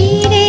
ফিরে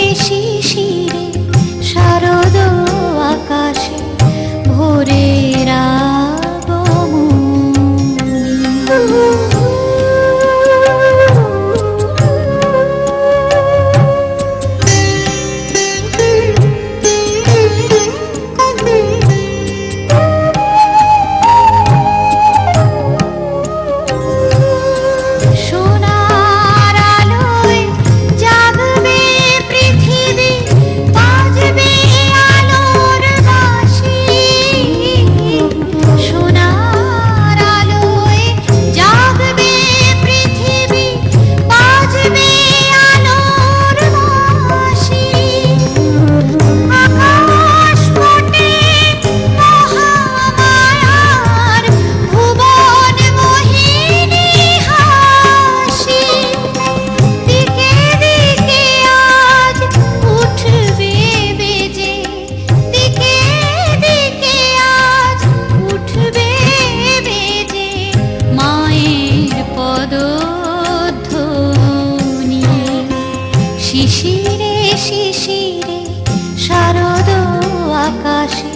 শিশিরে শিশিরে শারদ আকাশে।